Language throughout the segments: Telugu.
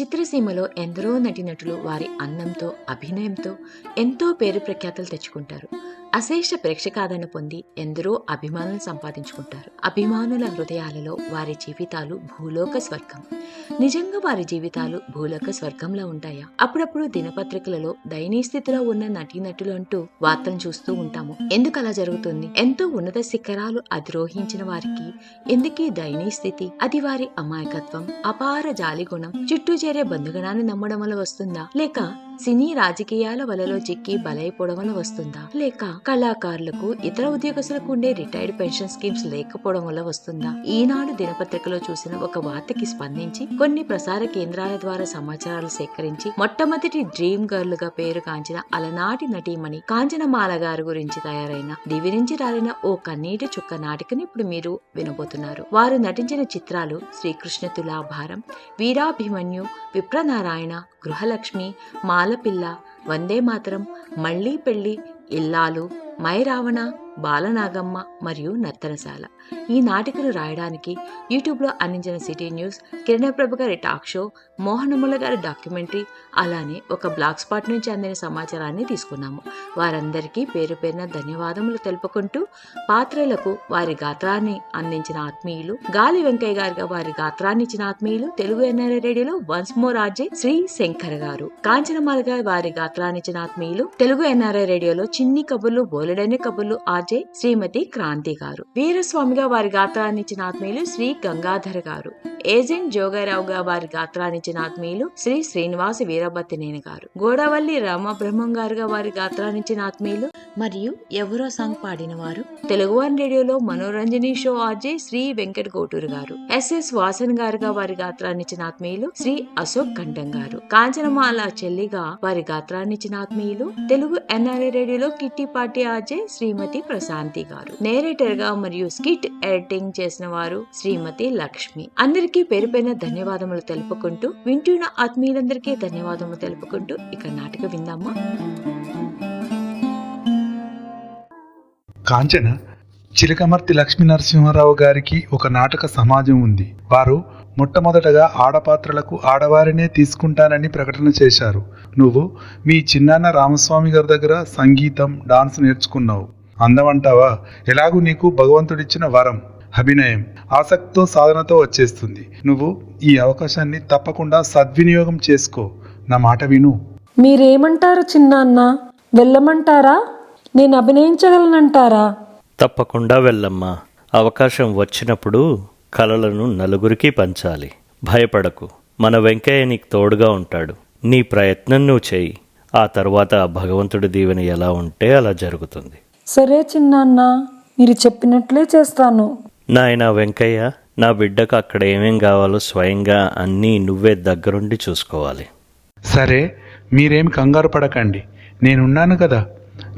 చిత్రసీమలో ఎందరో నటీనటులు వారి అందంతో అభినయంతో ఎంతో పేరు ప్రఖ్యాతలు తెచ్చుకుంటారు. అశేష ప్రేక్షకాదరణ పొంది ఎందరో అభిమానులు సంపాదించుకుంటారు. అభిమానుల హృదయాలలో వారి జీవితాలు భూలోక స్వర్గం. నిజంగా వారి జీవితాలు భూలోక స్వర్గంలో ఉంటాయా? అప్పుడప్పుడు దినపత్రికలలో దయనీయ స్థితిలో ఉన్న నటీనటులు అంటూ వార్తలు చూస్తూ ఉంటాము. ఎందుకు అలా జరుగుతుంది? ఎంతో ఉన్నత శిఖరాలు అధిరోహించిన వారికి ఎందుకీ దయనీయ స్థితి? అది వారి అమాయకత్వం అపార జాలిగుణం చుట్టూ చేరే బంధుగణాన్ని నమ్మడం వల్ల వస్తుందా? లేక సినీ రాజకీయాల వలలో చిక్కి బలైపోవడం వల్ల వస్తుందా? లేక కళాకారులకు ఇతర ఉద్యోగస్తులకు ఉండే రిటైర్డ్ పెన్షన్ స్కీమ్స్ లేకపోవడం వల్ల వస్తుందా? ఈనాడు దినపత్రికలో చూసిన ఒక వార్తకి స్పందించి కొన్ని ప్రసార కేంద్రాల ద్వారా సమాచారాలు సేకరించి మొట్టమొదటి డ్రీమ్ గర్ల్గా పేరు కాంచిన అలనాటి నటీమణి కాంచనమాల గారి గురించి తయారైన దివి నుంచి రాలిన ఓ కన్నీటి చుక్క నాటికని ఇప్పుడు మీరు వినబోతున్నారు. వారు నటించిన చిత్రాలు శ్రీకృష్ణ తులాభారం వీరాభిమన్యు విప్రనారాయణ గృహలక్ష్మి మాలపిల్ల వందే మాతరం మళ్ళీ పెళ్ళి ఇల్లాలు మైరావణ బాలనాగమ్మ మరియు నర్తనశాల. ఈ నాటికలు రాయడానికి యూట్యూబ్లో అందించిన సిటీ న్యూస్ కిరణప్రభ గారి టాక్ షో మోహనముల గారి డాక్యుమెంటరీ అలానే ఒక బ్లాగ్ స్పాట్ నుంచి అందిన సమాచారాన్ని తీసుకున్నాము. వారందరికీ పేరు పేరున ధన్యవాదములు తెలుపుకుంటూ పాత్రలకు వారి గాత్రాన్ని అందించిన ఆత్మీయులు గాలి వెంకయ్య గారిగా వారి గాత్రాన్ని ఇచ్చిన ఆత్మీయులు తెలుగు ఎన్ఆర్ఐ రేడియోలో once more RJ Shri Shankar గారు. కాంచనమాలగా వారి గాత్రాన్ని ఇచ్చిన ఆత్మీయులు తెలుగు ఎన్ఆర్ఐ రేడియోలో చిన్ని కబుర్లు బోలెడని కబుర్లు ఆర్జే శ్రీమతి క్రాంతి గారు. వీరస్వామి వీరస్వామిగా వారి గాత్రాన్నిచ్చిన ఆత్మీయులు శ్రీ గంగాధర్ గారు. ఏజెంట్ జోగారావుగా వారి గాత్రాన్నిచ్చిన ఆత్మీయులు శ్రీ శ్రీనివాస వీరభత్తినేని గారు. గోడవల్లి రామబ్రహ్మం గారుగా వారి గాత్రాన్నిచ్చిన ఆత్మీయులు మరియు ఎవరో సాంగ్ పాడిన వారు తెలుగు వన్ రేడియోలో మనోరంజని షో ఆర్జే శ్రీ వెంకట కోటూరు గారు. ఎస్ఎస్ వాసన్ గారుగా వారి గాత్రాన్నిచ్చిన ఆత్మీయులు శ్రీ అశోక్ ఖండం గారు. కాంచనమాల చెల్లిగా వారి గాత్రాన్నిచ్చిన ఆత్మీయులు తెలుగు ఎన్ఆర్ఏ రేడియోలో kitty party RJ Shrimati Prashanti గారు. నేరేటర్గా మరియు స్కిట్ ఎడిటింగ్ చేసిన వారు శ్రీమతి లక్ష్మి. అందరికీ పేరు పైన ధన్యవాదములు తెలుపుకుంటూ వింటున్న ఆత్మీయులందరికీ ధన్యవాదములు తెలుపుకుంటూ ఇక నాటక విందామా? కాంచన చిలకమర్తి లక్ష్మీ నరసింహారావు గారికి ఒక నాటక సమాజం ఉంది. వారు మొట్టమొదటగా ఆడపాత్రలకు ఆడవారినే తీసుకుంటానని ప్రకటన చేశారు. నువ్వు మీ చిన్నాన్న రామస్వామి గారి దగ్గర సంగీతం డాన్స్ నేర్చుకున్నావు. అందమంటావా? ఎలాగూ నీకు భగవంతుడిచ్చిన వరం అభినయం ఆసక్తితో సాధనతో వచ్చేస్తుంది. నువ్వు ఈ అవకాశాన్ని తప్పకుండా సద్వినియోగం చేసుకో. నా మాట విను. మీరేమంటారు చిన్నాన్న? వెళ్ళమంటారా? నేను అభినయించగలనంటారా? తప్పకుండా వెళ్ళమ్మా. అవకాశం వచ్చినప్పుడు కలలను నలుగురికి పంచాలి. భయపడకు. మన వెంకయ్య నీకు తోడుగా ఉంటాడు. నీ ప్రయత్నం నువ్వు చెయ్యి. ఆ తర్వాత భగవంతుడి దీవెన ఎలా ఉంటే అలా జరుగుతుంది. సరే చిన్నాన్న మీరు చెప్పినట్లే చేస్తాను. నాయనా వెంకయ్య నా బిడ్డకు అక్కడ ఏమేం కావాలో స్వయంగా అన్నీ నువ్వే దగ్గరుండి చూసుకోవాలి. సరే మీరేం కంగారు పడకండి. నేనున్నాను కదా.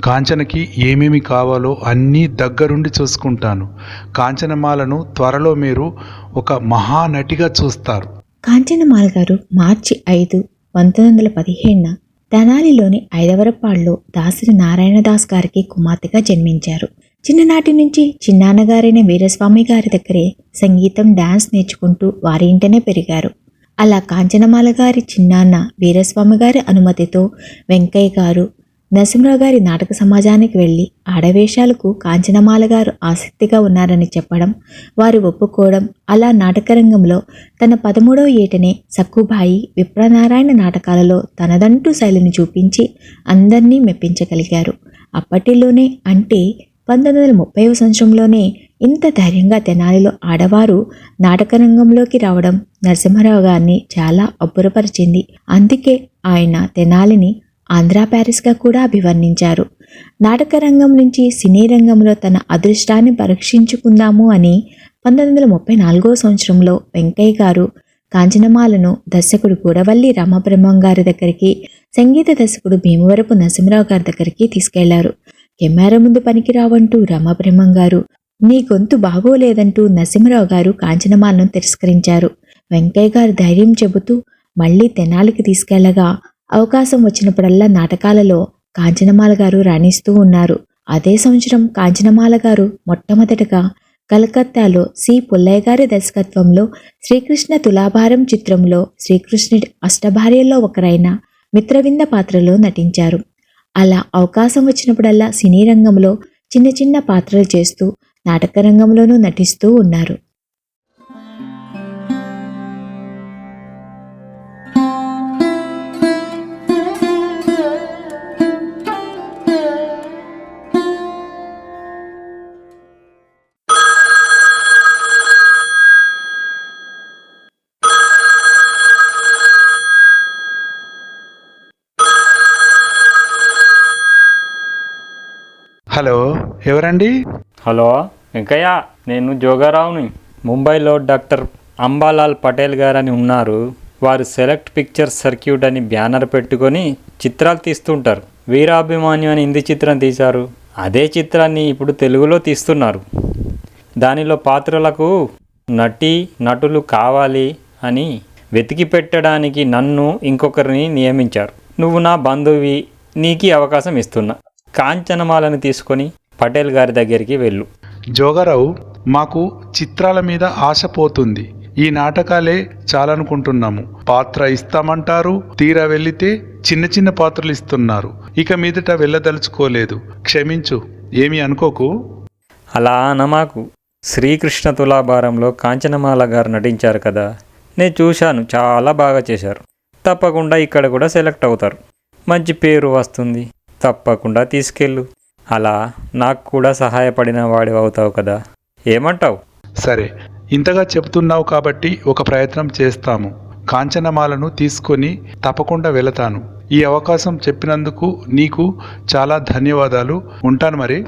కాంచనకి ఏమేమి కావాలో అన్నీ దగ్గరుండి చూసుకుంటాను. కాంచనమాలను త్వరలో మీరు ఒక మహానటిగా చూస్తారు. కాంచనమాల గారు మార్చి ఐదు పంతొమ్మిది వందల పదిహేడున తెనాలిలోని ఐదవరపాడులో దాసరి నారాయణదాస్ గారికి కుమార్తెగా జన్మించారు. చిన్ననాటి నుంచి చిన్నాన్నగారైన వీరస్వామి గారి దగ్గరే సంగీతం డాన్స్ నేర్చుకుంటూ వారి ఇంటనే పెరిగారు. అలా కాంచనమాల గారి చిన్నాన్న వీరస్వామి గారి అనుమతితో వెంకయ్య గారు నరసింహరావు గారి నాటక సమాజానికి వెళ్ళి ఆడవేషాలకు కాంచనమాల గారు ఆసక్తిగా ఉన్నారని చెప్పడం వారు ఒప్పుకోవడం అలా నాటకరంగంలో తన పదమూడవ ఏటనే సక్కుబాయి విప్రనారాయణ నాటకాలలో తనదంటూ శైలిని చూపించి అందరినీ మెప్పించగలిగారు. అప్పటిలోనే అంటే పంతొమ్మిది వందల ముప్పైవ సంవత్సరంలోనే ఇంత ధైర్యంగా తెనాలిలో ఆడవారు నాటకరంగంలోకి రావడం నరసింహారావు గారిని చాలా అబ్బురపరిచింది. అందుకే ఆయన తెనాలిని ఆంధ్రా ప్యారిస్గా కూడా అభివర్ణించారు. నాటకరంగం నుంచి సినీ రంగంలో తన అదృష్టాన్ని పరీక్షించుకుందాము అని పంతొమ్మిది వందల ముప్పై నాలుగో సంవత్సరంలో వెంకయ్య గారు కాంచనమాలను దర్శకుడు గూడవల్లి రామబ్రహ్మం గారి దగ్గరికి సంగీత దర్శకుడు భీమవరపు నరసింహరావు గారి దగ్గరికి తీసుకెళ్ళారు. కెమెరా ముందు పనికిరావంటూ రామబ్రహ్మం గారు నీ గొంతు బాగోలేదంటూ నరసింహరావు గారు కాంచనమాలను తిరస్కరించారు వెంకయ్య గారు ధైర్యం చెబుతూ మళ్ళీ తెనాలికి తీసుకెళ్ళగా అవకాశం వచ్చినప్పుడల్లా నాటకాలలో కాంచనమాల గారు రాణిస్తూ ఉన్నారు. అదే సంవత్సరం కాంచనమాల గారు మొట్టమొదటగా కలకత్తాలో సి. పుల్లయ్య గారి దర్శకత్వంలో శ్రీకృష్ణ తులాభారం చిత్రంలో శ్రీకృష్ణుడి అష్టభార్యల్లో ఒకరైన మిత్రవింద పాత్రలో నటించారు. అలా అవకాశం వచ్చినప్పుడల్లా సినీ రంగంలో చిన్న చిన్న పాత్రలు చేస్తూ నాటక రంగంలోనూ నటిస్తూ ఉన్నారు. ఎవరండి? హలో వెంకయ్య నేను జోగారావుని. ముంబైలో డాక్టర్ అంబాలాల్ పటేల్ గారని ఉన్నారు. వారు సెలెక్ట్ పిక్చర్ సర్క్యూట్ అని బ్యానర్ పెట్టుకొని చిత్రాలు తీస్తుంటారు. వీరాభిమాన్యు అని హిందీ చిత్రం తీశారు. అదే చిత్రాన్ని ఇప్పుడు తెలుగులో తీస్తున్నారు. దానిలో పాత్రలకు నటి నటులు కావాలి అని వెతికి పెట్టడానికి నన్ను ఇంకొకరిని నియమించారు. నువ్వు నా బంధువి నీకు అవకాశం ఇస్తున్నా. కాంచనమాలను తీసుకొని పటేల్ గారి దగ్గరికి వెళ్ళు. జోగారావు మాకు చిత్రాల మీద ఆశ పోతుంది. ఈ నాటకాలే చాలనుకుంటున్నాము. పాత్ర ఇస్తామంటారు తీరా వెళ్ళితే చిన్న చిన్న పాత్రలు ఇస్తున్నారు. ఇక మీదట వెళ్ళదలుచుకోలేదు. క్షమించు ఏమీ అనుకోకు? అలా అనమాకు శ్రీకృష్ణ తులాభారంలో కాంచనమాల గారు నటించారు కదా. నేను చూశాను చాలా బాగా చేశారు. తప్పకుండా ఇక్కడ కూడా సెలెక్ట్ అవుతారు. మంచి పేరు వస్తుంది. తప్పకుండా తీసుకెళ్ళు. అలా నాకు కూడా సహాయపడిన వాడి అవుతావు కదా. ఏమంటావు? సరే ఇంతగా చెబుతున్నావు కాబట్టి ఒక ప్రయత్నం చేస్తాము. కాంచనమాలను తీసుకొని తప్పకుండా వెళతాను. ఈ అవకాశం చెప్పినందుకు నీకు చాలా ధన్యవాదాలు. ఉంటాను మరి.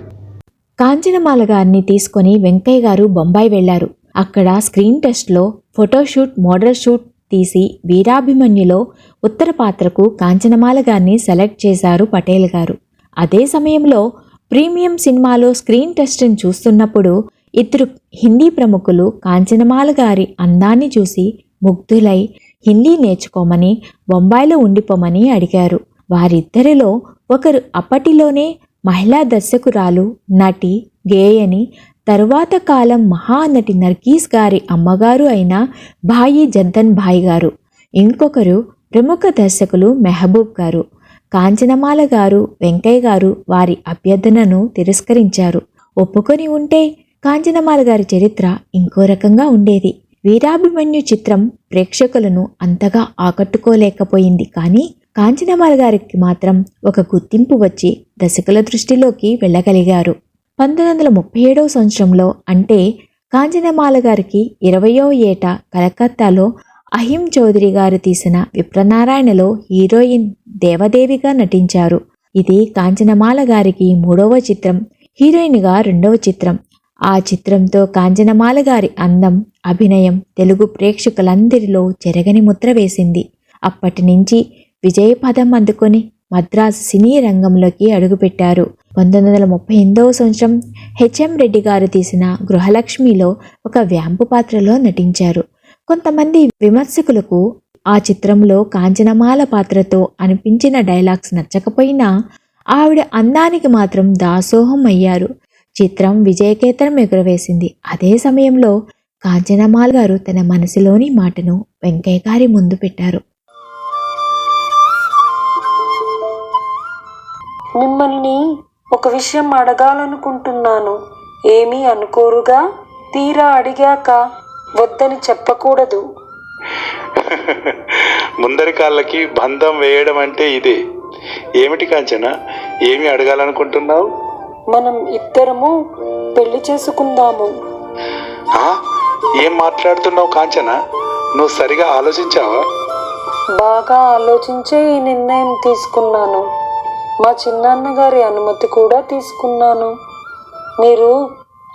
కాంచనమాల గారిని తీసుకొని వెంకయ్య గారు బొంబాయి వెళ్ళారు అక్కడ స్క్రీన్ టెస్ట్లో ఫోటోషూట్ మోడల్ షూట్ తీసి వీరాభిమన్యులో ఉత్తర పాత్రకు కాంచనమాల గారిని సెలెక్ట్ చేశారు పటేల్ గారు. అదే సమయంలో ప్రీమియం సినిమాలో స్క్రీన్ టెస్ట్ని చూస్తున్నప్పుడు ఇద్దరు హిందీ ప్రముఖులు కాంచనమాల గారి అందాన్ని చూసి ముగ్ధులై హిందీ నేర్చుకోమని బొంబాయిలో ఉండిపోమని అడిగారు. వారిద్దరిలో ఒకరు అప్పటిలోనే మహిళా దర్శకురాలు నటి గేయని తరువాత కాలం మహానటి నర్గీస్ గారి అమ్మగారు అయిన భాయి జద్దన్ భాయ్ గారు. ఇంకొకరు ప్రముఖ దర్శకులు మెహబూబ్ గారు. కాంచనమాల గారు వెంకయ్య గారు వారి అభ్యర్థనను తిరస్కరించారు. ఒప్పుకొని ఉంటే కాంచనమాల గారి చరిత్ర ఇంకో రకంగా ఉండేది. వీరాభిమన్యు చిత్రం ప్రేక్షకులను అంతగా ఆకట్టుకోలేకపోయింది. కానీ కాంచనమాల గారికి మాత్రం ఒక గుర్తింపు వచ్చి దశకుల దృష్టిలోకి వెళ్ళగలిగారు. పంతొమ్మిది వందల ముప్పై ఏడవ సంవత్సరంలో అంటే కాంచనమాల గారికి ఇరవయో ఏట కలకత్తాలో అహిం చౌదరి గారు తీసిన విప్రనారాయణలో హీరోయిన్ దేవదేవిగా నటించారు. ఇది కాంచనమాల గారికి మూడవ చిత్రం హీరోయిన్గా రెండవ చిత్రం. ఆ చిత్రంతో కాంచనమాల గారి అందం అభినయం తెలుగు ప్రేక్షకులందరిలో చెరగని ముద్ర వేసింది. అప్పటి నుంచి విజయపదం అందుకొని మద్రాసు సినీ రంగంలోకి అడుగుపెట్టారు. పంతొమ్మిది వందల ముప్పై ఎనిమిదవ సంవత్సరం హెచ్ఎం రెడ్డి గారు తీసిన గృహలక్ష్మిలో ఒక వ్యాంపు పాత్రలో నటించారు. కొంతమంది విమర్శకులకు ఆ చిత్రంలో కాంచనమాల పాత్రతో అనిపించిన డైలాగ్స్ నచ్చకపోయినా ఆవిడ అందానికి మాత్రం దాసోహం అయ్యారు. చిత్రం విజయకేతనం ఎగురవేసింది. అదే సమయంలో కాంచనమాల్ గారు తన మనసులోని మాటను వెంకయ్య గారి ముందు పెట్టారు. మిమ్మల్ని ఒక విషయం అడగాలనుకుంటున్నాను. ఏమీ అనుకోరుగా? తీరా అడిగాక వద్దని చెప్పకూడదు. ముందరి కాళ్ళకి బంధం వేయడం అంటే ఇదే. ఏమిటి కాంచన? ఏమి అడగాలనుకుంటున్నావు? మనం ఇద్దరము పెళ్ళి చేసుకుందాము? ఏం మాట్లాడుతున్నావు కాంచన? నువ్వు సరిగా ఆలోచించావా? బాగా ఆలోచించే ఈ నిర్ణయం తీసుకున్నాను. మా చిన్నాన్న గారి అనుమతి కూడా తీసుకున్నాను. మీరు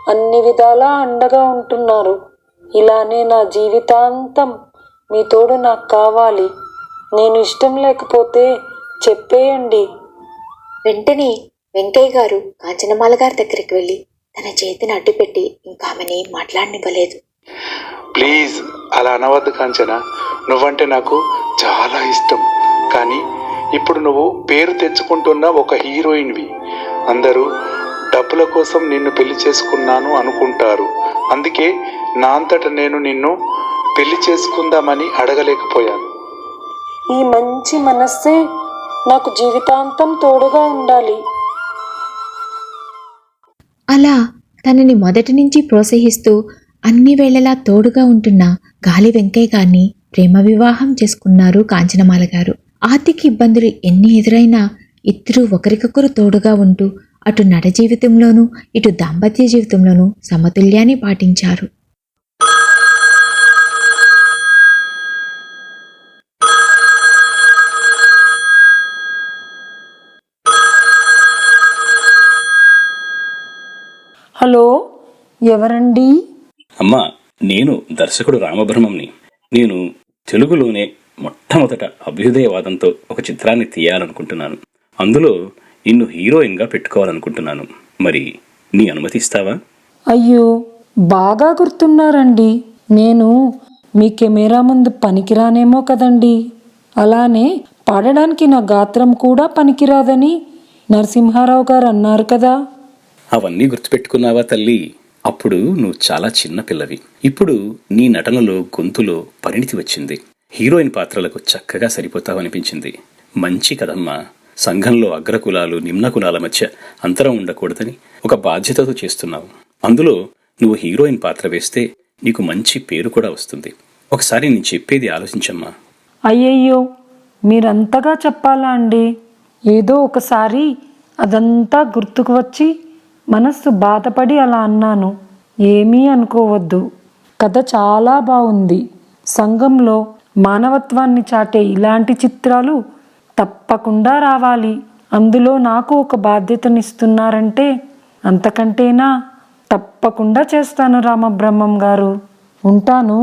అన్ని విధాలా అండగా ఉంటున్నారు. ఇలానే నా జీవితాంతం మీ తోడు నాకు కావాలి. నేను ఇష్టం లేకపోతే చెప్పేయండి. వెంటనే వెంకయ్య గారు కాంచనమాల గారి దగ్గరికి వెళ్ళి తన చేతిని అడ్డుపెట్టి ఇంకా ఆమెని మాట్లాడనివ్వలేదు. ప్లీజ్ అలా అనవద్దు కాంచన. నువ్వంటే నాకు చాలా ఇష్టం. కానీ ఇప్పుడు నువ్వు పేరు తెచ్చుకుంటున్న ఒక హీరోయిన్వి. అందరూ డబ్బుల కోసం నిన్ను పెళ్ళి చేసుకున్నాను అనుకుంటారు. అందుకే నా అంతట నేను నిన్ను పెళ్ళి చేసుకుందామని అడగలేకపోయాను. ఈ మంచి మనస్సే నాకు జీవితాంతం తోడుగా ఉండాలి. అలా తనని మొదటి నుంచి ప్రోత్సహిస్తూ అన్ని వేళలా తోడుగా ఉంటున్న గాలి వెంకయ్య గారిని ప్రేమ వివాహం చేసుకున్నారు కాంచనమాల గారు. ఆర్థిక ఇబ్బందులు ఎన్ని ఎదురైనా ఇద్దరూ ఒకరికొకరు తోడుగా ఉంటూ అటు నడ జీవితంలోనూ ఇటు దాంపత్య జీవితంలోనూ సమతుల్యాన్ని పాటించారు. హలో ఎవరండి? అమ్మా నేను దర్శకుడు రామబ్రహ్మంని నేను తెలుగులోనే మొట్టమొదట అభ్యుదయవాదంతో ఒక చిత్రాన్ని తీయాలనుకుంటున్నాను. అందులో నిన్ను హీరోయిన్గా పెట్టుకోవాలనుకుంటున్నాను. మరి నీ అనుమతిస్తావా అయ్యో బాగా గుర్తున్నారండి. నేను మీ కెమెరా ముందు పనికిరానేమో కదండి. అలానే పాడడానికి నా గాత్రం కూడా పనికిరాదని నరసింహారావు గారు అన్నారు కదా. అవన్నీ గుర్తుపెట్టుకున్నావా తల్లి? అప్పుడు నువ్వు చాలా చిన్న పిల్లవి. ఇప్పుడు నీ నటనలో గొంతులో పరిణితి వచ్చింది. హీరోయిన్ పాత్రలకు చక్కగా సరిపోతావనిపించింది. మంచి కదమ్మా సంఘంలో అగ్రకులాలు నిమ్న కులాల మధ్య అంతరం ఉండకూడదని ఒక బాధ్యతతో చేస్తున్నావు. అందులో నువ్వు హీరోయిన్ పాత్ర వేస్తే నీకు మంచి పేరు కూడా వస్తుంది. ఒకసారి నేను చెప్పేది ఆలోచించమ్మా. అయ్యయ్యో మీరంతగా చెప్పాలా అండి? ఏదో ఒకసారి అదంతా గుర్తుకు వచ్చి మనస్సు బాధపడి అలా అన్నాను. ఏమీ అనుకోవద్దు. కథ చాలా బాగుంది. సంఘంలో మానవత్వాన్ని చాటే ఇలాంటి చిత్రాలు తప్పకుండా రావాలి. అందులో నాకు ఒక బాధ్యతనిస్తున్నారంటే అంతకంటేనా? తప్పకుండా చేస్తాను రామబ్రహ్మం గారు. ఉంటాను.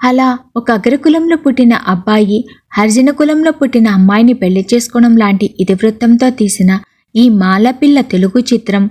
అలా ఒక అగ్రకులంలో పుట్టిన అబ్బాయి హరిజన కులంలో పుట్టిన అమ్మాయిని పెళ్ళి చేసుకోవడం లాంటి ఇతివృత్తంతో తీసిన ఈ మాలపిల్ల తెలుగు చిత్రం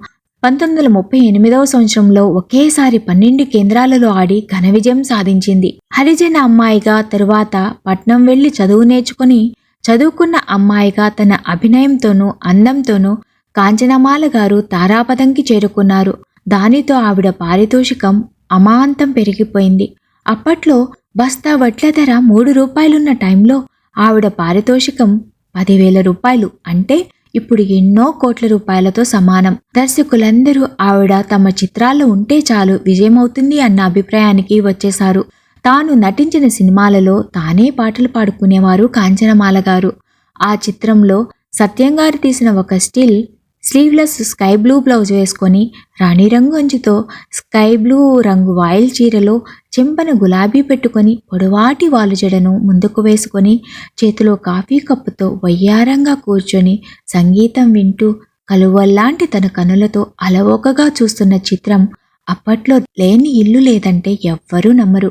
పంతొమ్మిది వందల ముప్పై ఎనిమిదవ సంవత్సరంలో ఒకేసారి పన్నెండు కేంద్రాలలో ఆడి ఘన విజయం సాధించింది. హరిజన అమ్మాయిగా తరువాత పట్నం వెళ్ళి చదువు నేర్చుకుని చదువుకున్న అమ్మాయిగా తన అభినయంతోనూ అందంతోనూ కాంచనమాల గారు తారాపదంకి చేరుకున్నారు. దానితో ఆవిడ పారితోషికం అమాంతం పెరిగిపోయింది. అప్పట్లో బస్తా వడ్ల ధర మూడు రూపాయలున్న టైంలో ఆవిడ పారితోషికం పదివేల రూపాయలు అంటే ఇప్పుడు ఎన్నో కోట్ల రూపాయలతో సమానం. దర్శకులందరూ ఆవిడ తమ చిత్రాల్లో ఉంటే చాలు విజయమవుతుంది అన్న అభిప్రాయానికి వచ్చేశారు. తాను నటించిన సినిమాలలో తానే పాటలు పాడుకునేవారు కాంచనమాల గారు. ఆ చిత్రంలో సత్యం గారు తీసిన ఒక still sleeveless sky blue blouse వేసుకొని రాణి రంగు అంచుతో స్కై బ్లూ రంగు వాయిల్ చీరలో చెంపన గులాబీ పెట్టుకొని పొడవాటి వాలు జడను ముందుకు వేసుకొని చేతిలో కాఫీ కప్పుతో వయ్యారంగా కూర్చొని సంగీతం వింటూ కలువల్లాంటి తన కనులతో అలవోకగా చూస్తున్న చిత్రం అప్పట్లో లేని ఇల్లు లేదంటే ఎవ్వరూ నమ్మరు.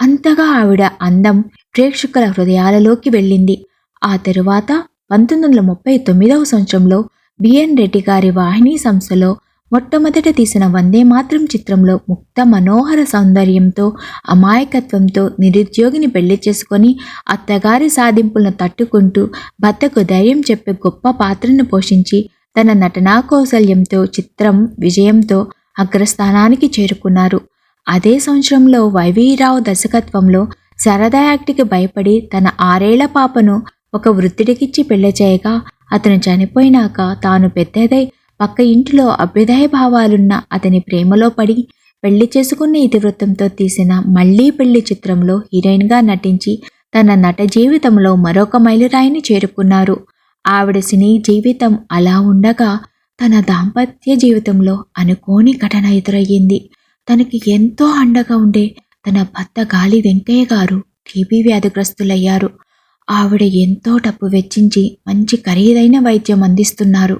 అంతగా ఆవిడ అందం ప్రేక్షకుల హృదయాలలోకి వెళ్ళింది. ఆ తరువాత పంతొమ్మిది వందల ముప్పై తొమ్మిదవ సంవత్సరంలో బిఎన్ రెడ్డి గారి వాహిని సంస్థలో మొట్టమొదట తీసిన వందే మాత్రం చిత్రంలో ముక్త మనోహర సౌందర్యంతో అమాయకత్వంతో నిరుద్యోగిని పెళ్ళి చేసుకొని అత్తగారి సాధింపులను తట్టుకుంటూ భర్తకు ధైర్యం చెప్పే గొప్ప పాత్రను పోషించి తన నటనా కౌశల్యంతో చిత్రం విజయంతో అగ్రస్థానానికి చేరుకున్నారు. అదే సంవత్సరంలో వైవీరావు దర్శకత్వంలో శారదా యాక్ట్కి భయపడి తన ఆరేళ్ళ పాపను ఒక వృద్ధుడికిచ్చి పెళ్ళి చేయగా అతను చనిపోయినాక తాను పెద్దదై పక్క ఇంటిలో అభ్యుదయ భావాలున్న అతని ప్రేమలో పడి పెళ్ళి చేసుకున్న ఇతివృత్తంతో తీసిన మళ్ళీ పెళ్ళి చిత్రంలో హీరోయిన్గా నటించి తన నట జీవితంలో మరొక మైలురాయిని చేరుకున్నారు. ఆవిడ సినీ జీవితం అలా ఉండగా తన దాంపత్య జీవితంలో అనుకోని ఘటన ఎదురయ్యింది. తనకి ఎంతో అండగా ఉండే తన భర్త గాలి వెంకయ్య గారు టీబీ వ్యాధిగ్రస్తులయ్యారు. ఆవిడ ఎంతో డబ్బు వెచ్చించి మంచి ఖరీదైన వైద్యం అందిస్తున్నారు.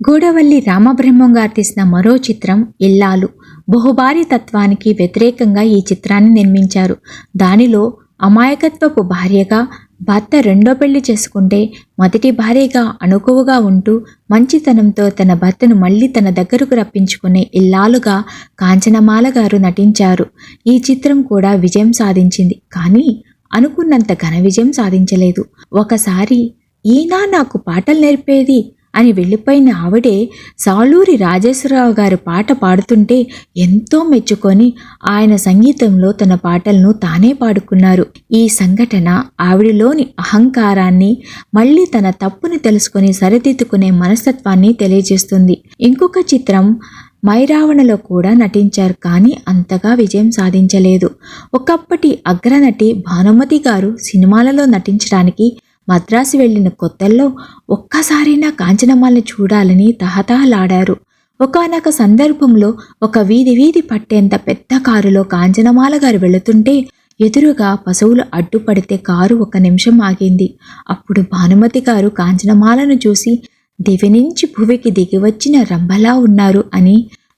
గూడవల్లి రామబ్రహ్మం గారు తీసిన మరో చిత్రం ఇల్లాలు. బహుభార్య తత్వానికి వ్యతిరేకంగా ఈ చిత్రాన్ని నిర్మించారు. దానిలో అమాయకత్వపు భార్యగా భర్త రెండో పెళ్ళి చేసుకుంటే మొదటి భార్యగా అణుకువగా ఉంటూ మంచితనంతో తన భర్తను మళ్ళీ తన దగ్గరకు రప్పించుకునే ఇల్లాలుగా కాంచనమాల గారు నటించారు. ఈ చిత్రం కూడా విజయం సాధించింది. కానీ అనుకున్నంత ఘన విజయం సాధించలేదు. ఒకసారి ఈయన నాకు పాటలు నేర్పేది? అని వెళ్ళిపోయిన ఆవిడే సాలూరి రాజేశ్వరరావు గారు పాట పాడుతుంటే ఎంతో మెచ్చుకొని ఆయన సంగీతంలో తన పాటలను తానే పాడుకున్నారు. ఈ సంఘటన ఆవిడలోని అహంకారాన్ని మళ్ళీ తన తప్పుని తెలుసుకొని సరిదిద్దుకునే మనస్తత్వాన్ని తెలియజేస్తుంది. ఇంకొక చిత్రం మైరావణలో కూడా నటించారు కానీ అంతగా విజయం సాధించలేదు. ఒకప్పటి అగ్రనటి భానుమతి గారు సినిమాలలో నటించడానికి మద్రాసు వెళ్ళిన కొత్తల్లో ఒక్కసారైనా కాంచనమాలను చూడాలని తహతహలాడారు. ఒకానొక సందర్భంలో ఒక వీధి వీధి పట్టేంత పెద్ద కారులో కాంచనమాల గారు వెళుతుంటే ఎదురుగా పశువులు అడ్డుపడితే కారు ఒక నిమిషం ఆగింది. అప్పుడు భానుమతి గారు కాంచనమాలను చూసి దివి నుంచి భువికి దిగివచ్చిన రంభలా ఉన్నారు అని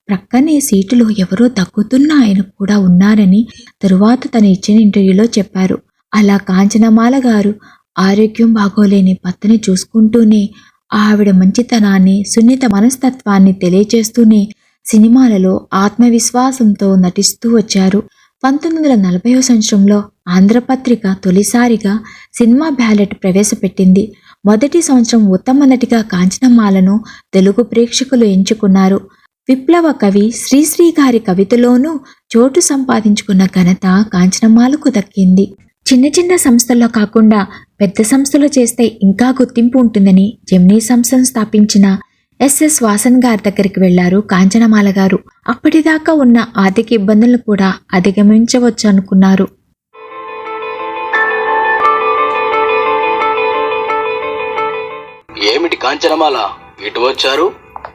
ప్రక్కనే సీటులో ఎవరో తగ్గుతున్న ఆయన కూడా ఉన్నారని తరువాత తను ఇచ్చిన ఇంటర్వ్యూలో చెప్పారు. అలా కాంచనమాల గారు ఆరోగ్యం బాగోలేని భర్తని చూసుకుంటూనే ఆవిడ మంచితనాన్ని సున్నిత మనస్తత్వాన్ని తెలియచేస్తూనే సినిమాలలో ఆత్మవిశ్వాసంతో నటిస్తూ వచ్చారు. పంతొమ్మిది వందల నలభైవ సంవత్సరంలో ఆంధ్రపత్రిక తొలిసారిగా సినిమా బ్యాలెట్ ప్రవేశపెట్టింది. మొదటి సంవత్సరం ఉత్తమ నటిగా కాంచనమాలను తెలుగు ప్రేక్షకులు ఎంచుకున్నారు. విప్లవ కవి శ్రీశ్రీ గారి కవితలోనూ చోటు సంపాదించుకున్న ఘనత కాంచనమాలకు దక్కింది. చిన్న చిన్న సంస్థల్లో కాకుండా పెద్ద సంస్థలు చేస్తే ఇంకా గుర్తింపు ఉంటుందని జెమినీ సంస్థను స్థాపించిన ఎస్ఎస్ వాసన్ గారి దగ్గరికి వెళ్ళారు కాంచనమాల గారు. అప్పటిదాకా ఉన్న ఆర్థిక ఇబ్బందులను కూడా అధిగమించవచ్చు అనుకున్నారు. కాంచనమాల ఇటు వచ్చారు?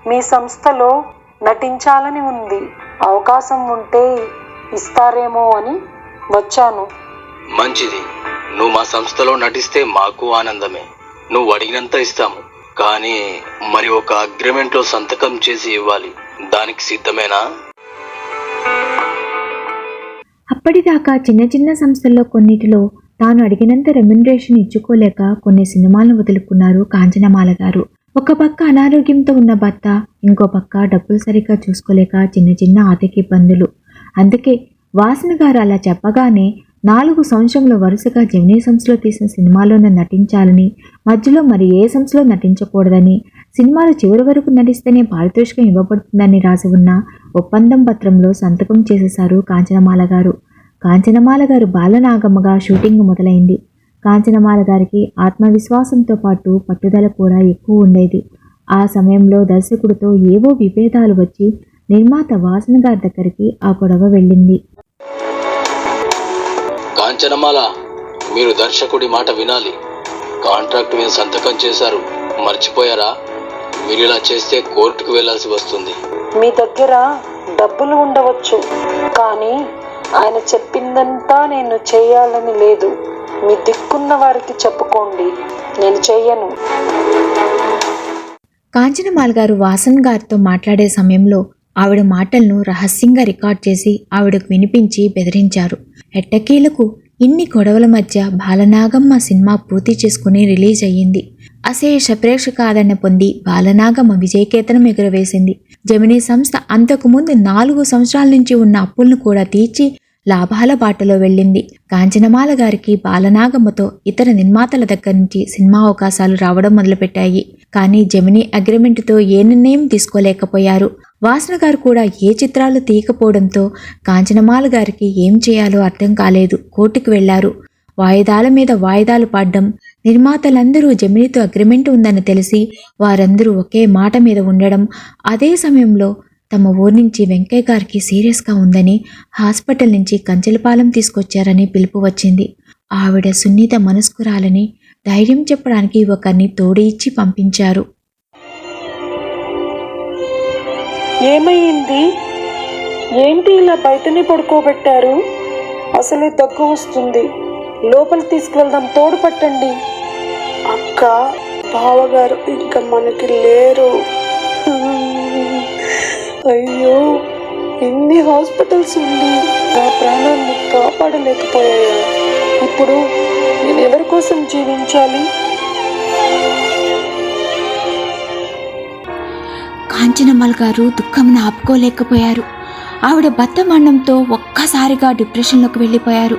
మీ సంస్థలో నటించాలని ఉంది. అవకాశం ఉంటే ఇస్తారేమో అని వచ్చాను. మంచిది. నువ్వు మా సంస్థలో నటిస్తే మాకు ఆనందమే. నువ్వు అడిగినంత ఇస్తాము. కానీ మరి ఒక అగ్రిమెంట్లో సంతకం చేసి ఇవ్వాలి. దానికి సిద్ధమేనా? అప్పటిదాకా చిన్న చిన్న సంస్థల్లో కొన్నిటిలో తాను అడిగినంత రెమ్యునరేషన్ ఇచ్చుకోలేక కొన్ని సినిమాలను వదులుకున్నారు కాంచనమాల గారు. ఒక పక్క అనారోగ్యంతో ఉన్న భర్త ఇంకో పక్క డబ్బులు సరిగ్గా చూసుకోలేక చిన్న చిన్న ఆర్థిక ఇబ్బందులు. అందుకే వాసన గారు అలా చెప్పగానే నాలుగు సంవత్సరంలో వరుసగా జెమినీ సంస్థలో తీసిన సినిమాలోనే నటించాలని మధ్యలో మరి ఏ సంస్థలో నటించకూడదని సినిమాలు చివరి వరకు నటిస్తేనే పారితోషికం ఇవ్వబడుతుందని రాసి ఉన్న ఒప్పందం పత్రంలో సంతకం చేసేశారు కాంచనమాల గారు. కాంచనమాల గారు బాలనాగమ్మగా షూటింగ్ మొదలైంది. కాంచనమాల గారికి ఆత్మవిశ్వాసంతో పాటు పట్టుదల కూడా ఎక్కువ ఉండేది. ఆ సమయంలో దర్శకుడితో ఏవో విభేదాలు వచ్చి నిర్మాత వాసన గారి దగ్గరికి ఆ గొడవ వెళ్ళింది. కాంచనమాల మీరు దర్శకుడి మాట వినాలి. కాంట్రాక్ట్ మీద సంతకం చేశారు. మర్చిపోయారా? మీరు ఇలా చేస్తే కోర్టుకు వెళ్ళాల్సి వస్తుంది. మీ దగ్గర డబ్బులు ఉండవచ్చు కానీ ఆయన చెప్పిందంతా నేను చేయాలని లేదు. మీ దిక్కున్న వారికి చెప్పుకోండి. నేను చెయ్యను. కాంచనమాల్ గారు వాసన్ గారితో మాట్లాడే సమయంలో ఆవిడ మాటలను రహస్యంగా రికార్డ్ చేసి ఆవిడకు వినిపించి బెదిరించారు. ఎట్టకేలకు ఇన్ని గొడవల మధ్య బాలనాగమ్మ సినిమా పూర్తి చేసుకుని రిలీజ్ అయ్యింది. అశేష ప్రేక్షక ఆదరణ పొంది బాలనాగమ్మ విజయకేతనం ఎగురవేసింది. జమినీ సంస్థ అంతకుముందు నాలుగు సంవత్సరాల నుంచి ఉన్న అప్పులను కూడా తీర్చి లాభాల బాటలో వెళ్ళింది. కాంచనమాల గారికి బాలనాగమ్మతో ఇతర నిర్మాతల దగ్గర నుంచి సినిమా అవకాశాలు రావడం మొదలుపెట్టాయి. కానీ జమినీ అగ్రిమెంట్తో ఏ నిర్ణయం తీసుకోలేకపోయారు. వాసన గారు కూడా ఏ చిత్రాలు తీయకపోవడంతో కాంచనమాల గారికి ఏం చేయాలో అర్థం కాలేదు. కోర్టుకు వెళ్ళారు. వాయిదాల మీద వాయిదాలు పాడడం నిర్మాతలందరూ జమినీతో అగ్రిమెంట్ ఉందని తెలిసి వారందరూ ఒకే మాట మీద ఉండడం అదే సమయంలో తమ ఊరి నుంచి వెంకయ్య గారికి సీరియస్గా ఉందని హాస్పిటల్ నుంచి కంచెలపాలెం తీసుకొచ్చారని పిలుపు వచ్చింది. ఆవిడ సున్నిత మనస్కురాలని ధైర్యం చెప్పడానికి ఒకరిని తోడు ఇచ్చి పంపించారు. ఏమైంది? ఏంటి ఇలా బయటనే పడుకోబెట్టారు? అసలే దగ్గు వస్తుంది. లోపల తీసుకువెళ్దాం తోడు పట్టండి. అక్క బావగారు ఇంకా మనకి లేరు. అయ్యో ఎన్ని హాస్పిటల్స్ ఉండి నా ప్రాణాన్ని కాపాడలేకపోయాయా. ఇప్పుడు నేను ఎవరి కోసం జీవించాలి? కాంచనమ్మల్ గారు దుఃఖంను ఆపుకోలేకపోయారు. ఆవిడ భర్త మరణంతో ఒక్కసారిగా డిప్రెషన్లోకి వెళ్ళిపోయారు.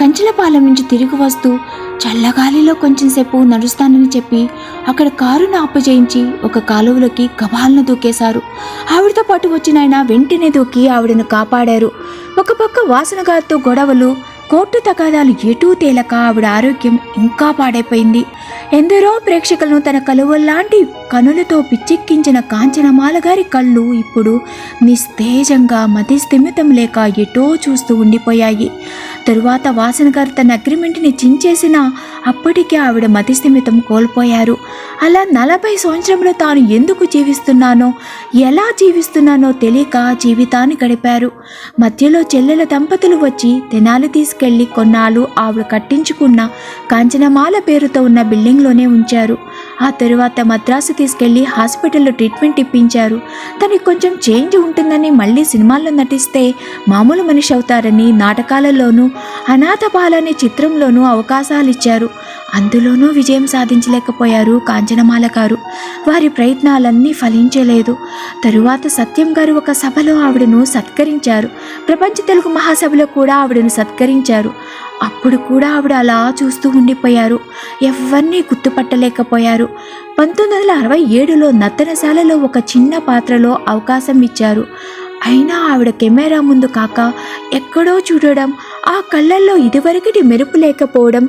కంచెలపాలెం నుంచి తిరిగి వస్తూ చల్లగాలిలో కొంచెంసేపు నడుస్తానని చెప్పి అక్కడ కారును అప్పజేయించి ఒక కాలువలోకి గబాలను దూకేశారు. ఆవిడతో పాటు వచ్చిన ఆయన వెంటనే దూకి ఆవిడను కాపాడారు. ఒక పక్క వాసన గారితో గొడవలు కోర్టు తగాదాలు ఎటూ తేలక ఆవిడ ఆరోగ్యం ఇంకా పాడైపోయింది. ఎందరో ప్రేక్షకులను తన కలువల్లాంటి కనులతో పిచ్చెక్కించిన కాంచనమాల గారి కళ్ళు ఇప్పుడు నిస్తేజంగా మతిస్థిమితం లేక ఎటో చూస్తూ ఉండిపోయాయి. తరువాత వాసన గారు తన అగ్రిమెంట్ని చించేసిన అప్పటికే ఆవిడ మతి స్థిమితం కోల్పోయారు. అలా నలభై సంవత్సరంలో తాను ఎందుకు జీవిస్తున్నానో ఎలా జీవిస్తున్నానో తెలియక జీవితాన్ని గడిపారు. మధ్యలో చెల్లెల దంపతులు వచ్చి తెనాలి తీసుకెళ్ళి కొన్నాళ్ళు ఆవిడ కట్టించుకున్న కాంచనమాల పేరుతో ఉన్న బిల్డింగ్లోనే ఉంచారు. ఆ తరువాత మద్రాసు తీసుకెళ్ళి హాస్పిటల్లో ట్రీట్మెంట్ ఇప్పించారు. తనకి కొంచెం చేంజ్ ఉంటుందని మళ్ళీ సినిమాల్లో నటిస్తే మామూలు మనిషి అవుతారని నాటకాలలోనూ అనాథ బాల అనే చిత్రంలోనూ అవకాశాలు ఇచ్చారు అందులోనూ విజయం సాధించలేకపోయారు కాంచనమాల గారు. వారి ప్రయత్నాలన్నీ ఫలించలేదు. తరువాత సత్యం గారు ఒక సభలో ఆవిడను సత్కరించారు. ప్రపంచ తెలుగు మహాసభలో కూడా ఆవిడను సత్కరించారు. అప్పుడు కూడా ఆవిడ అలా చూస్తూ ఉండిపోయారు. ఎవరినీ గుర్తుపట్టలేకపోయారు. పంతొమ్మిది వందల అరవై ఏడులో నర్తనశాలలో ఒక చిన్న పాత్రలో అవకాశం ఇచ్చారు. అయినా ఆవిడ కెమెరా ముందు కాక ఎక్కడో చూడడం ఆ కళ్ళల్లో ఇదివరకటి మెరుపు లేకపోవడం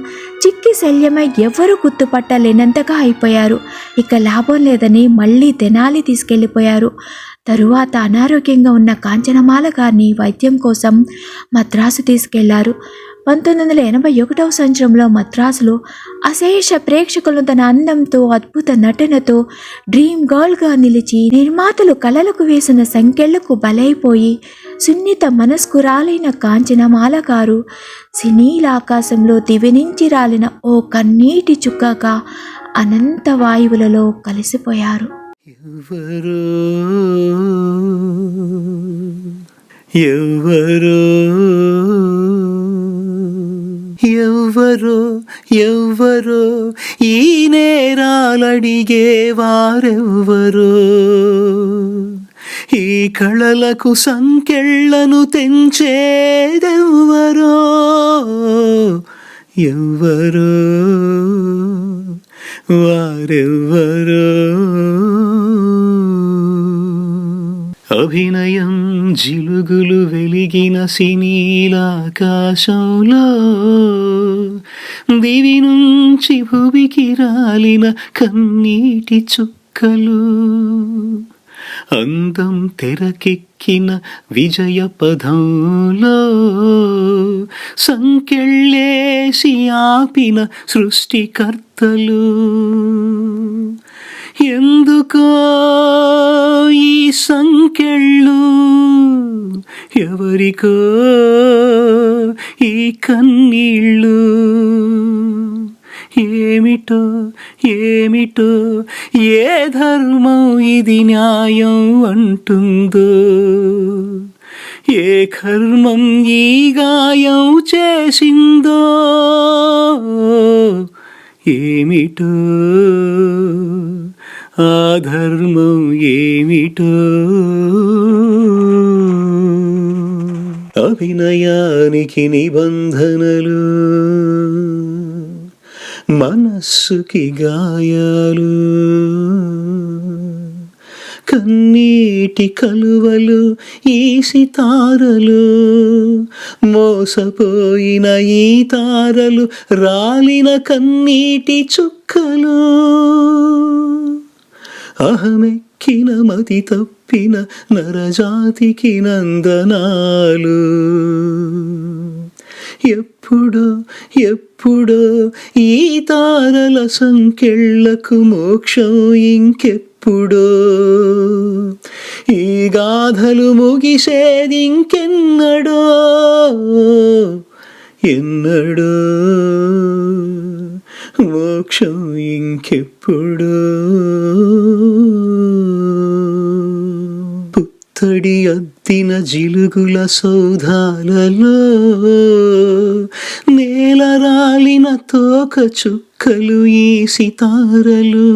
చిక్కి శల్యమై ఎవ్వరూ గుర్తుపట్టలేనంతగా అయిపోయారు. ఇక లాభం లేదని మళ్ళీ తెనాలి తీసుకెళ్ళిపోయారు. తరువాత అనారోగ్యంగా ఉన్న కాంచనమాల గారిని వైద్యం కోసం మద్రాసు తీసుకెళ్ళారు. పంతొమ్మిది వందల ఎనభై ఒకటవ సంవత్సరంలో మద్రాసులో అశేష ప్రేక్షకులను తన అందంతో అద్భుత నటనతో డ్రీమ్ గర్ల్గా నిలిచి నిర్మాతలు కళలకు వేసిన సంఖ్యలకు బలైపోయి సున్నిత మనస్కురాలైన కాంచనమాలగారు సినీలాకాశంలో దివినించి రాలిన ఓ కన్నీటి చుక్కగా అనంత వాయువులలో కలిసిపోయారు. ఎవరో ఎవరో ఎవ్వరో ఎవ్వరో ఈ నేరాలడిగే వారెవ్వరో కళలకు సంకెళ్ళను తెంచేదెవ్వరో? ఎవ్వరో? వారెవ్వరో? అభినయం జిలుగులు వెలిగిన సినీలాకాశంలో దివి నుంచి భువికి రాలిన కన్నీటి చుక్కలు. అందం తెరకెక్కిన విజయ పదంలో సంకెళ్ళేసి ఆపిన సృష్టికర్తలు ఎందుకో ఈ సంకెళ్ళు ఎవరికో ఈ కన్నీళ్ళు ఏమిటో ఏమిటో ఏ ధర్మం ఇది న్యాయం అంటుందో? ఏ కర్మం ఈ గాయం చేసిందో? ఏమిటో ఆ ధర్మం ఏమిటో? అభినయానికి నిబంధనలు మనస్సుకి గాయాలు. కన్నీటి కలువలు ఈ సితారలు. మోసపోయిన ఈ తారలు రాలిన కన్నీటి చుక్కలు. అహమెక్కిన మతి తప్పిన నరజాతికి నందనాలు. ఎప్పుడు ఎప్పుడు ఈ తారల సంకెళ్ళకు మోక్షం ఇంకెప్పుడు? ఈ గాథలు ముగిసేది ఇంకెన్నడో? ఎన్నడో? మోక్షం ఇంకెప్పుడో? పుత్తడి తిన జిలుగుల సౌధాలలో నేల రాలిన తోక చుక్కలు ఈ సితారలు.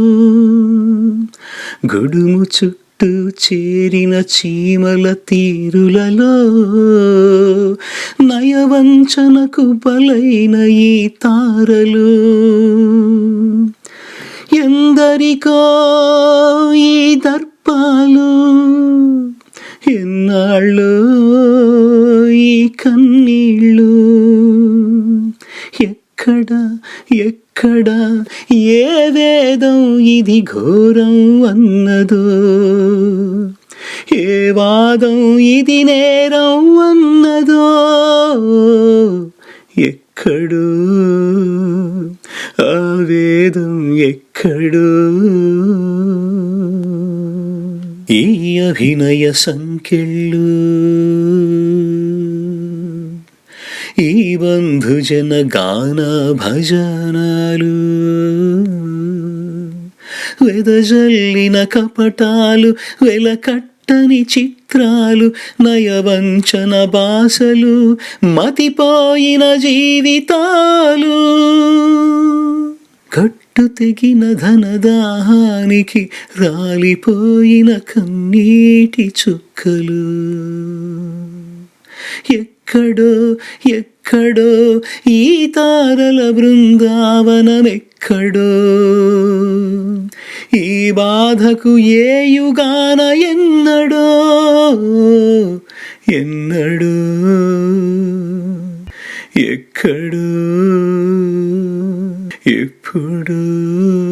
గొడుము చుట్టూ చేరిన చీమల తీరులలో నయవంచనకు బలైన ఈ తారలు. ఎందరికో ఈ దర్పాలు ఎన్నాళ్ళు ఈ కన్నీళ్ళు? ఎక్కడ ఎక్కడ ఏ వేదం ఇది ఘోరం అన్నదో? ఏ వాదం ఇది నేరం అన్నదో? ఎక్కడు? ఆ వేదం ఎక్కడో? అభినయ సంఖ్యళ్ళు ఈ బంధుజన గాన భజనాలు వెదజల్లిన కపటాలు వెలకట్టని చిత్రాలు నయవంచన బాసలు మతిపోయిన జీవితాలు కట్టు తెగిన ధనదాహానికి రాలిపోయిన కన్నీటి చుక్కలు. ఎక్కడో ఎక్కడో ఈ తారల బృందావనమెక్కడో. ఈ బాధకు ఏ యుగాన ఎన్నడో ఎన్నడో ఎక్కడో. 이 푸른